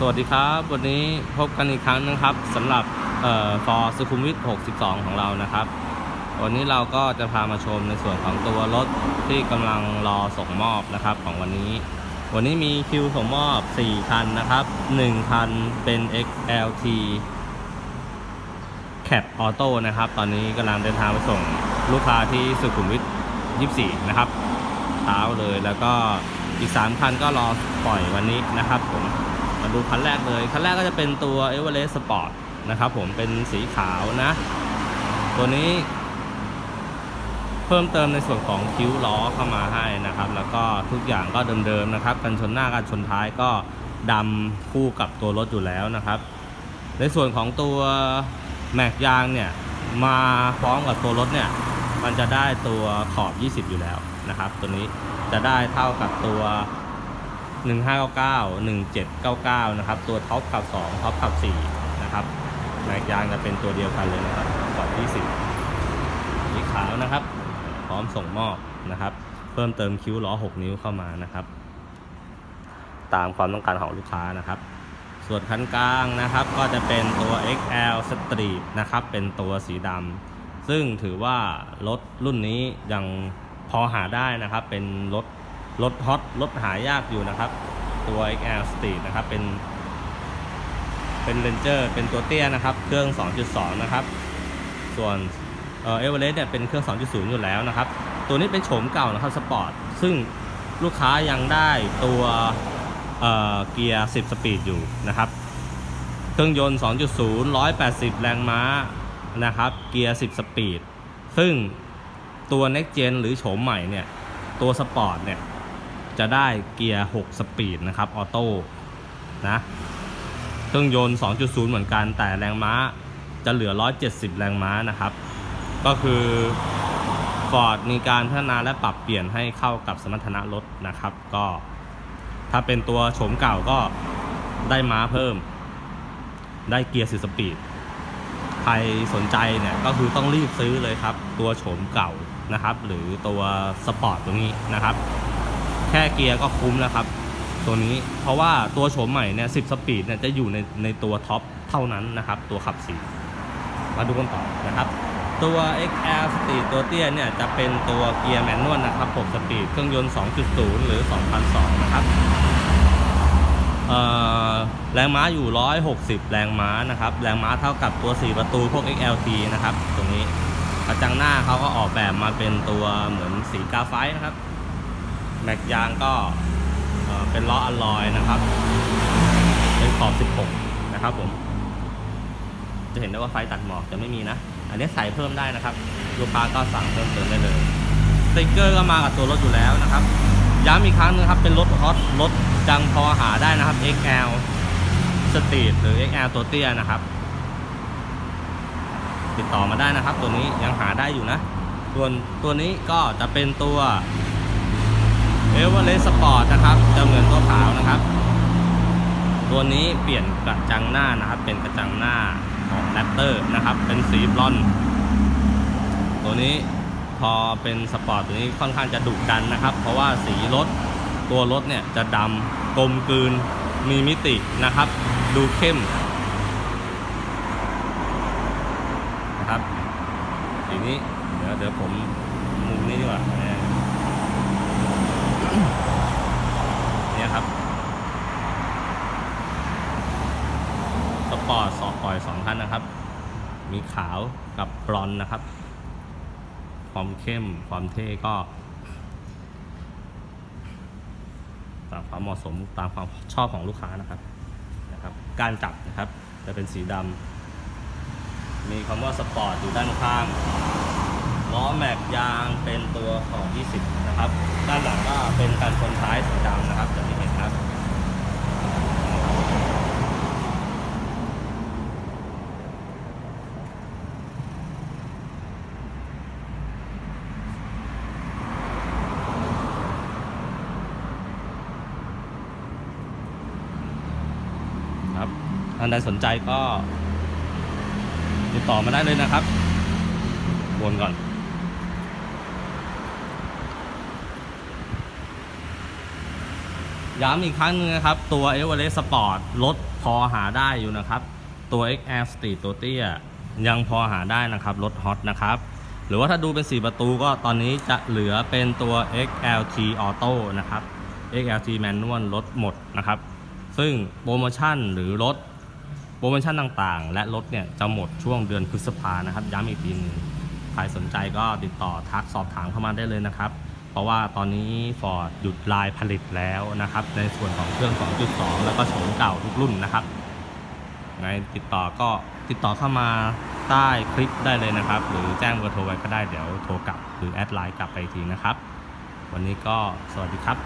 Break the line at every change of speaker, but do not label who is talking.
สวัสดีครับ วันนี้พบกันอีกครั้งนะครับสำหรับฟอร์สุขุมวิท 62 ของเรานะครับ วันนี้เราก็จะพามาชมในส่วนของตัวรถที่กำลังรอส่งมอบนะครับของวันนี้ วันนี้มีคิวส่งมอบ 4 คันนะครับ 1 คันเป็น XLT Cap Auto นะครับ ตอนนี้กำลังเดินทางไปส่งลูกค้าที่สุขุมวิท 24 นะครับเช้าเลยแล้วก็อีก 3 คันก็รอปล่อยวันนี้นะครับผม ดูคันแรกเลย คันแรกก็จะเป็นตัว e v e r e s t Sport นะครับผมเป็นสีขาวนะ ตัวนี้เพิ่มเติมในส่วนของคิ้วล้อเข้ามาให้นะครับ แล้วก็ทุกอย่างก็เดิมๆนะครับ กันชนหน้ากันชนท้ายก็ดำคู่กับตัวรถอยู่แล้วนะครับ ในส่วนของตัวแม็กยางเนี่ยมาพร้อมกับตัวรถเนี่ยมันจะได้ตัวขอบ 20 อยู่แล้วนะครับ ตัวนี้จะได้เท่ากับตัว 1599 1799 นะครับ ตัวท็อปกับ 2 ท็อปกับ 4 นะครับแมกยางจะเป็นตัวเดียวกันเลยนะครับขอบ20สีขาวนะครับ พร้อมส่งมอบนะครับ เพิ่มเติมคิ้วล้อ 6 นิ้วเข้ามานะครับ ตามความต้องการของลูกค้านะครับ ส่วนคันกลางนะครับ ก็จะเป็นตัว XL Street นะครับ เป็นตัวสีดำซึ่งถือว่ารถรุ่นนี้ยังพอหาได้นะครับ เป็นรถ รถฮอตรถหายากอยู่นะครับ ตัว XL Street นะครับ เป็น เป็นเรนเจอร์เป็นตัวเตี้ยนะครับ เครื่อง 2.2 นะครับ ส่วนเอเวอเรสต์เนี่ยเป็นเครื่อง 2.0 อยู่แล้วนะครับ ตัวนี้เป็นโฉมเก่านะครับสปอร์ต ซึ่งลูกค้ายังได้ตัวเออเกียร์ 10 สปีดอยู่นะครับ เครื่องยนต์ 2.0 180 แรงม้านะครับ เกียร์ 10 สปีด ซึ่งตัว Next Gen หรือโฉมใหม่เนี่ย ตัวสปอร์ตเนี่ย จะได้เกียร์ 6 สปีดนะครับออโต้นะเครื่องยนต์ 2.0 เหมือนกัน แต่แรงม้าจะเหลือ 170 แรงม้านะครับ ก็คือ Ford มีการพัฒนาและปรับเปลี่ยนให้เข้ากับสมรรถนะรถนะครับ ก็ถ้าเป็นตัวโฉมเก่าก็ได้ม้าเพิ่ม ได้เกียร์สิสปีด ใครสนใจเนี่ยก็คือต้องรีบซื้อเลยครับ ตัวโฉมเก่านะครับ หรือตัวสปอร์ตตัวนี้นะครับ แค่เกียร์ก็คุ้มแล้วครับ ตัวนี้เพราะว่าตัวโฉมใหม่เนี่ย10สปีดเนี่ยจะอยู่ในในตัวท็อปเท่านั้นนะครับ ตัวขับสีมาดูกันต่อนะครับ ตัว XL Street ตัวเตี้ยเนี่ยจะเป็นตัวเกียร์แมนนวลนะครับ6สปีดเครื่องยนต์ 2.0 หรือ 2,002 นะครับแรงม้าอยู่ 160 แรงม้านะครับ แรงม้าเท่ากับตัว 4 ประตูพวก XLT นะครับตัวนี้กระจังหน้าเขาก็ออกแบบมาเป็นตัวเหมือนสีกาไฟนะครับ แม็กยางก็เป็นล้ออลลอยนะครับ เป็นขอบ 16 นะครับผม จะเห็นได้ว่าไฟตัดหมอกจะไม่มีนะ อันนี้ใส่เพิ่มได้นะครับ ลูกค้าก็สั่งเพิ่มเติมได้เลยสติกเกอร์ก็มากับตัวรถอยู่แล้วนะครับ ย้ำอีกครั้งนึงครับ เป็นรถฮอตรถจังพอหาได้นะครับ XL Street หรือ XL ตัวเตี้ยนะครับ ติดต่อมาได้นะครับ ตัวนี้ยังหาได้อยู่นะ ส่วนตัวนี้ก็จะเป็นตัว e v e r e s t Sport นะครับจะเหมือนตัวขาวนะครับ ตัวนี้เปลี่ยนกระจังหน้านะครับ เป็นกระจังหน้าของแรปเตอร์นะครับ เป็นสีบลอน ตัวนี้พอเป็นสปอร์ตตัวนี้ค่อนข้างจะดุดันนะครับ เพราะว่าสีรถตัวรถเนี่ยจะดำกลมกลืนมีมิตินะครับ ดูเข้มนะครับสีนี้เดี๋ยวเดี๋ยวผมมุมนี้ดีกว่า เนี่ยครับสปอร์ตสองปล่อยสองคันนะครับ มีขาวกับบรอนนะครับ ความเข้มความเท่ก็ตามความเหมาะสมตามความชอบของลูกค้านะครับนะครับ การจับนะครับจะเป็นสีดำมีคำว่าสปอร์ตอยู่ด้านข้าง ล้อแม็กยางเป็นตัวของ 20 นะครับ ด้านหลังก็เป็นการชนท้ายสีดำนะครับจะไม่เห็นครับ ครับท่านใดสนใจก็ติดต่อมาได้เลยนะครับวนก่อน ย้ำอีกครั้งหนึงนะครับ ตัว e v e r e s t Sport รถพอหาได้อยู่นะครับ ตัว XL Street ตัวเตี้ยยังพอหาได้นะครับ รถฮอตนะครับ หรือว่าถ้าดูเป็น 4 ประตูก็ตอนนี้จะเหลือเป็นตัว XLT Auto นะครับ XLT Manual รถหมดนะครับ ซึ่งโปรโมชั่นหรือรถโปรโมชั่นต่างๆ และรถเนี่ยจะหมดช่วงเดือนพฤษภานะครับ ย้ำอีกทีหนึงใครสนใจก็ติดต่อทักสอบถามเข้ามาได้เลยนะครับ ราะว่าตอนนี้ Ford หยุดลายผลิตแล้วนะครับ ในส่วนของเครื่อง 2.2 แล้วก็โฉมเก่าทุกรุ่นนะครับไงติดต่อก็ติดต่อเข้ามาใต้คลิปได้เลยนะครับ หรือแจ้งเบอร์โทรไว้ก็ได้เดี๋ยวโทรกลับหรือแอดไลน์กลับไปทีนะครับ วันนี้ก็สวัสดีครับ